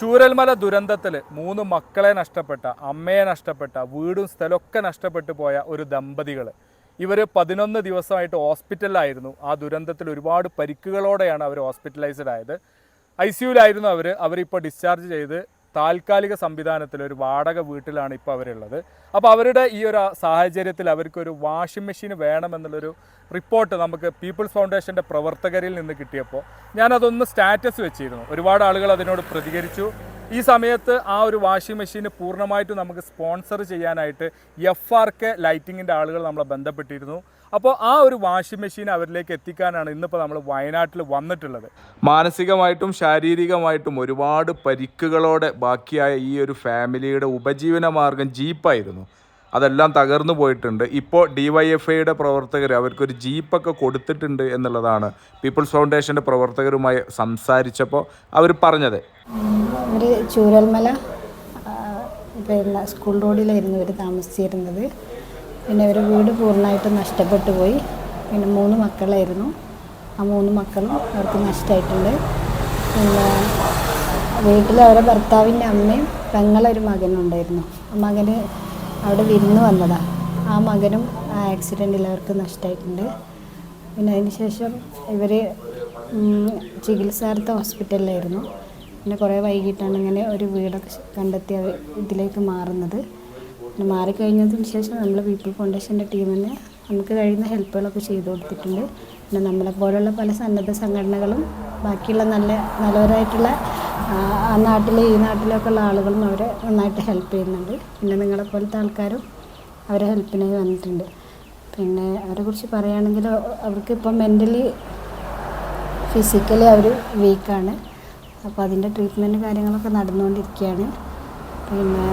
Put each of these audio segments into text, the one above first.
ചൂരൽമല ദുരന്തത്തിൽ മൂന്ന് മക്കളെ നഷ്ടപ്പെട്ട അമ്മയെ നഷ്ടപ്പെട്ട വീടും സ്ഥലമൊക്കെ നഷ്ടപ്പെട്ടു പോയ ഒരു ദമ്പതികൾ ഇവർ പതിനൊന്ന് ദിവസമായിട്ട് ഹോസ്പിറ്റലിലായിരുന്നു. ആ ദുരന്തത്തിൽ ഒരുപാട് പരിക്കുകളോടെയാണ് അവർ ഹോസ്പിറ്റലൈസ്ഡ് ആയത്. ഐ സിയുലായിരുന്നു അവർ അവരിപ്പോൾ ഡിസ്ചാർജ് ചെയ്ത് താൽക്കാലിക സംവിധാനത്തിൽ ഒരു വാടക വീട്ടിലാണ് ഇപ്പോൾ അവരുള്ളത്. അപ്പോൾ അവരുടെ ഈ ഒരു സാഹചര്യത്തിൽ അവർക്കൊരു വാഷിംഗ് മെഷീൻ വേണമെന്നുള്ളൊരു റിപ്പോർട്ട് നമുക്ക് പീപ്പിൾസ് ഫൗണ്ടേഷന്റെ പ്രവർത്തകരിൽ നിന്ന് കിട്ടിയപ്പോൾ ഞാനതൊന്ന് സ്റ്റാറ്റസ് വെച്ചിരുന്നു. ഒരുപാട് ആളുകൾ അതിനോട് പ്രതികരിച്ചു. ഈ സമയത്ത് ആ ഒരു വാഷിംഗ് മെഷീന് പൂർണമായിട്ടും നമുക്ക് സ്പോൺസർ ചെയ്യാനായിട്ട് എഫ് ആർ കെ ലൈറ്റിങ്ങിന്റെ ആളുകൾ നമ്മളെ ബന്ധപ്പെട്ടിരുന്നു. അപ്പോൾ ആ ഒരു വാഷിംഗ് മെഷീൻ അവരിലേക്ക് എത്തിക്കാനാണ് ഇന്നിപ്പോൾ നമ്മൾ വയനാട്ടിൽ വന്നിട്ടുള്ളത്. മാനസികമായിട്ടും ശാരീരികമായിട്ടും ഒരുപാട് പരിക്കുകളോടെ ബാക്കിയായ ഈ ഒരു ഫാമിലിയുടെ ഉപജീവന മാർഗം ജീപ്പായിരുന്നു. അതെല്ലാം തകർന്നു പോയിട്ടുണ്ട്. ഇപ്പോൾ ഡി വൈ എഫ് ഐയുടെ പ്രവർത്തകർ അവർക്കൊരു ജീപ്പൊക്കെ കൊടുത്തിട്ടുണ്ട് എന്നുള്ളതാണ് പീപ്പിൾസ് ഫൗണ്ടേഷന്റെ പ്രവർത്തകരുമായി സംസാരിച്ചപ്പോൾ അവർ പറഞ്ഞത്. ഒരു ചൂരൽമല പിന്നെ സ്കൂൾ റോഡിലായിരുന്നു ഇവർ താമസിച്ചിരുന്നത്. പിന്നെ ഇവർ വീട് പൂർണമായിട്ടും നഷ്ടപ്പെട്ടു പോയി. പിന്നെ മൂന്ന് മക്കളായിരുന്നു. ആ മൂന്ന് മക്കളും അവർക്ക് നഷ്ടമായിട്ടുണ്ട്. പിന്നെ വീട്ടിൽ അവരുടെ ഭർത്താവിന്റെ അമ്മയും പെങ്ങളൊരു മകനുണ്ടായിരുന്നു. ആ മകന് അവിടെ വിരുന്ന് വന്നതാണ് ആ മകനും ആ ആക്സിഡന്റിൽ അവർക്ക് നഷ്ടമായിട്ടുണ്ട് പിന്നെ അതിന് ശേഷം ഇവർ ചികിത്സാർത്ഥ ഹോസ്പിറ്റലിലായിരുന്നു പിന്നെ കുറേ വൈകിട്ടാണ് ഇങ്ങനെ ഒരു വീടൊക്കെ കണ്ടെത്തി അവർ ഇതിലേക്ക് മാറുന്നത്. പിന്നെ മാറിക്കഴിഞ്ഞതിന് ശേഷം നമ്മൾ പീപ്പിൾ ഫൗണ്ടേഷന്റെ ടീമിന് നമുക്ക് കഴിയുന്ന ഹെൽപ്പുകളൊക്കെ ചെയ്തു കൊടുത്തിട്ടുണ്ട്. പിന്നെ നമ്മളെപ്പോലുള്ള പല സന്നദ്ധ സംഘടനകളും ബാക്കിയുള്ള നല്ല നല്ലവരായിട്ടുള്ള ആ, നാട്ടിൽ ഈ നാട്ടിലൊക്കെ ഉള്ള ആളുകളും അവരെ നന്നായിട്ട് ഹെൽപ്പ് ചെയ്യുന്നുണ്ട്. പിന്നെ നിങ്ങളെപ്പോലത്തെ ആൾക്കാരും അവരെ ഹെൽപ്പിനായി വന്നിട്ടുണ്ട്. പിന്നെ അവരെ കുറിച്ച് പറയുകയാണെങ്കിൽ അവർക്ക് ഇപ്പം മെന്റലി ഫിസിക്കലി അവർ വീക്കാണ് അപ്പോൾ അതിന്റെ ട്രീറ്റ്മെന്റ് കാര്യങ്ങളൊക്കെ നടന്നുകൊണ്ടിരിക്കുകയാണ്. പിന്നെ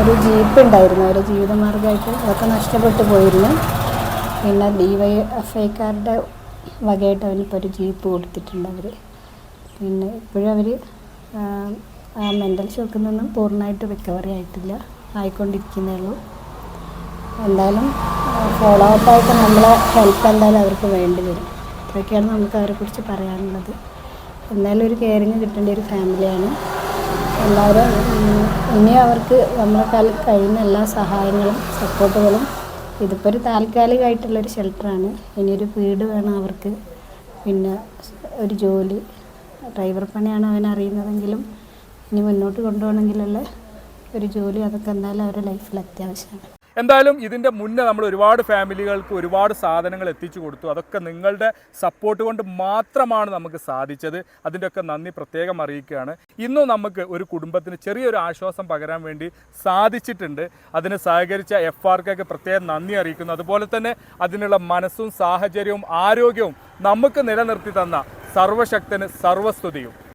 ഒരു ജീപ്പ് ഉണ്ടായിരുന്നു. അവരുടെ ജീവിതമാർഗമായിട്ട് അതൊക്കെ നഷ്ടപ്പെട്ടു പോയിരുന്നു. പിന്നെ ഡി വൈ എഫ് ഐക്കാരുടെ വകയായിട്ട് അവനിപ്പോൾ ഒരു ജീപ്പ് കൊടുത്തിട്ടുണ്ട് അവർ പിന്നെ ഇപ്പോഴും അവർ ആ മെന്റൽ ഷോക്കിൽ നിന്നും പൂർണമായിട്ട് റിക്കവറി ആയിട്ടില്ല. ആയിക്കൊണ്ടിരിക്കുന്നേ ഉള്ളൂ എന്തായാലും ഫോളോ അപ്പ് ആയിട്ട് നമ്മളെ ഹെൽപ്പ് എന്തായാലും അവർക്ക് വേണ്ടി വരും. ഇതൊക്കെയാണ് നമുക്ക് അവരെക്കുറിച്ച് പറയാനുള്ളത്. എന്തായാലും ഒരു കെയറിങ് കിട്ടേണ്ട ഒരു ഫാമിലിയാണ് എല്ലാവരും ഇനി അവർക്ക് നമ്മളെ കാലിൽ കഴിയുന്ന എല്ലാ സഹായങ്ങളും സപ്പോർട്ടുകളും ഇതിപ്പോൾ ഒരു താൽക്കാലികമായിട്ടുള്ളൊരു ഷെൽട്ടറാണ് ഇനിയൊരു വീട് വേണം അവർക്ക്. പിന്നെ ഒരു ജോലി ഡ്രൈവർ പണിയാണ് അവൻ അറിയുന്നതെങ്കിലും ഇനി മുന്നോട്ട് കൊണ്ടുപോകണമെങ്കിലുള്ള ഒരു ജോലി അതൊക്കെ എന്തായാലും അവരുടെ ലൈഫിൽ അത്യാവശ്യമാണ്. എന്തായാലും ഇതിന്റെ മുന്നേ നമ്മൾ ഒരുപാട് ഫാമിലികൾക്ക് ഒരുപാട് സാധനങ്ങൾ എത്തിച്ചു കൊടുത്തു. അതൊക്കെ നിങ്ങളുടെ സപ്പോർട്ട് കൊണ്ട് മാത്രമാണ് നമുക്ക് സാധിച്ചത്. അതിന്റെയൊക്കെ നന്ദി പ്രത്യേകം അറിയിക്കുകയാണ്. ഇന്നും നമുക്ക് ഒരു കുടുംബത്തിന് ചെറിയൊരു ആശ്വാസം പകരാൻ വേണ്ടി സാധിച്ചിട്ടുണ്ട്. അതിന് സഹകരിച്ച എഫ് ആർക്കൊക്കെ പ്രത്യേകം നന്ദി അറിയിക്കുന്നു. അതുപോലെ തന്നെ അതിനുള്ള മനസ്സും സാഹചര്യവും ആരോഗ്യവും നമുക്ക് നിലനിർത്തി തന്ന സർവശക്തന് സർവസ്തുതിയും